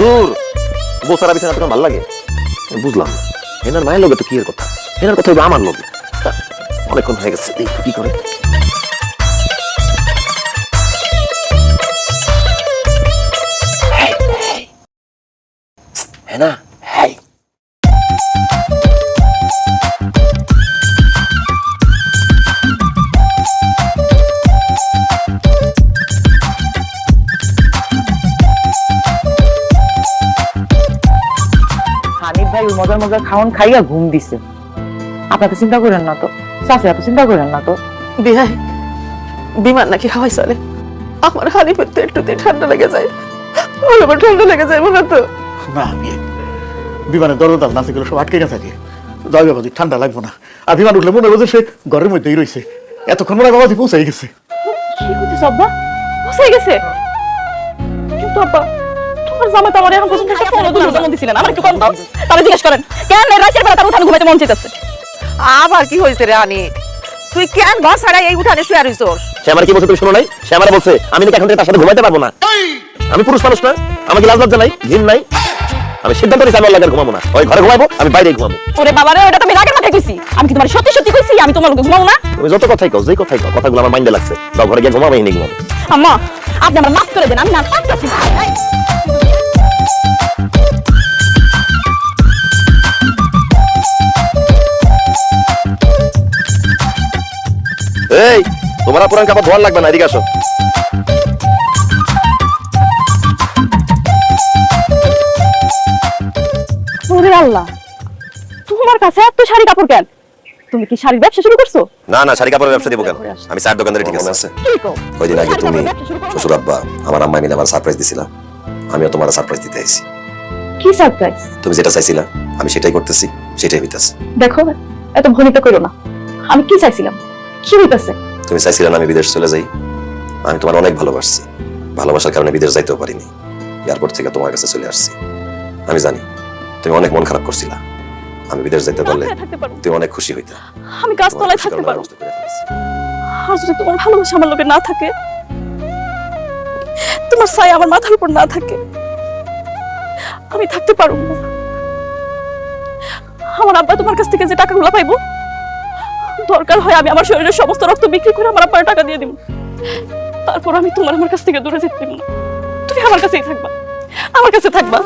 দূর। গোসারা বিছানা তোমার ভালো লাগে? বুঝলাম। এনার মায়ের লগে তো কি এর কথা? এনার কথা হইল আমার লগে। অনেকক্ষণ হয়ে গেছে। কি করে? হ্যাঁ না হানিফ ভাই মজার মজার খাওয়ান খাইয়া ঘুম দিছে। আপনাকে চিন্তা করেন না তো চাষে এত চিন্তা করেন না তো। বিহাই বিমান নাকি হাওয়াই চলে? আমার হানিফের তো একটুতে ঠান্ডা লেগে যায়। আবার ঠান্ডা লেগে যায় মনে তো। না আমি বিমানের দরজা না থেকে সব আটকে না থাকে যাই বাবাজি ঠান্ডা লাগবো না। আর বিমান উঠলে মনে হচ্ছে সে ঘরের মধ্যেই রয়েছে। এতক্ষণ মনে হয় বাবাজি পৌঁছাই গেছে। কি আব্বা? বসে গেছে? কিন্তু আব্বা তো আমার এখন পর্যন্ত একটা ফোনও তুলে যেমন দিছিলেন আমার একটু কম দাও। তাহলে জিজ্ঞেস করেন কেন রাতের বেলা তার উঠানে ঘুমাইতে মন চাইতেছে? আবার কি হয়েছে রে আনি তুই কেন ঘর ছাড়া এই উঠানে শুয়ে রইছস? সে আমার কি বলছে তুমি শোনো নাই? সে আমার বলছে আমি নাকি এখন থেকে তার সাথে ঘুমাইতে পারব না? আমি পুরুষ মানুষ না আমাকে লাজ লজ্জা নাই ঘিন নাই। আমি সিদ্ধান্ত নিয়েছি আমি আল্লাহ ঘুমাবো না। ওই ঘরে ঘুমাবো আমি বাইরে ঘুমাবো। ওরে বাবা রে ওটা তো আমি রাগের মাথায় কইছি। আমি কি তোমার সত্যি সত্যি কইছি আমি তোমার লগে ঘুমাবো না? তুমি যত কথাই কও যেই কথাই কও কথাগুলো আমার মাইন্ডে লাগছে। যাও ঘরে গিয়ে ঘুমাবো এই নিয়ে ঘুমাবো। আম্মা আপনি আমার মাফ করে দেন আমি না পারতেছি না। এই, তোমার পুরান কাপড় ধোয়ার লাগবে না এদিকে আসো। ওরে আল্লাহ তোমার কাছে এত শাড়ি কাপড় কেন? তুমি কি শাড়ির ব্যবসা শুরু করছ? না না শাড়ি কাপড়ের ব্যবসা দিব কেন? আমি চার দোকানদারি ঠিক আছে। ওই দিন আগে তুমি? শ্বশুর আব্বা আমার আম্মা মিলে আমার সারপ্রাইজ দিছিলা আমিও তোমার সারপ্রাইজ দিতে আইছি। কি সারপ্রাইজ তুমি যেটা চাইছিলা আমি সেটাই করতেছি সেটাই হইতাছে। দেখো এত ভনিত করো না। আমি কি চাইছিলাম? কি হইতাছে? তুমি চাইছিলা না আমি বিদেশ চলে যাই? আমি তোমার অনেক ভালোবাসছি। ভালোবাসার কারণে বিদেশ যাইতেও পারিনি। এয়ারপোর্ট থেকে তোমার কাছে চলে আসছি। আমি জানি তুমি অনেক মন খারাপ করছিলা। আমি বিদেশ যাইতে পারলে তুমি অনেক খুশি হইতা। আমি গাছতলায় থাকতে পারব। আর যদি তোমার ভালোবাসা আমার লোকে না থাকে তোমার ছায়া আমার মাথার উপর না থাকে, আমি থাকতে পারব না। আমার আব্বা তোমার কাছ থেকে যে টাকাগুলো পাইবো, দরকার হয় আমি আমার শরীরের সমস্ত রক্ত বিক্রি করে আমার আব্বার টাকা দিয়ে দিব। তারপর আমি তোমার আমার কাছ থেকে দূরে যেতে না। তুমি আমার কাছেই থাকবা, আমার কাছে থাকবা।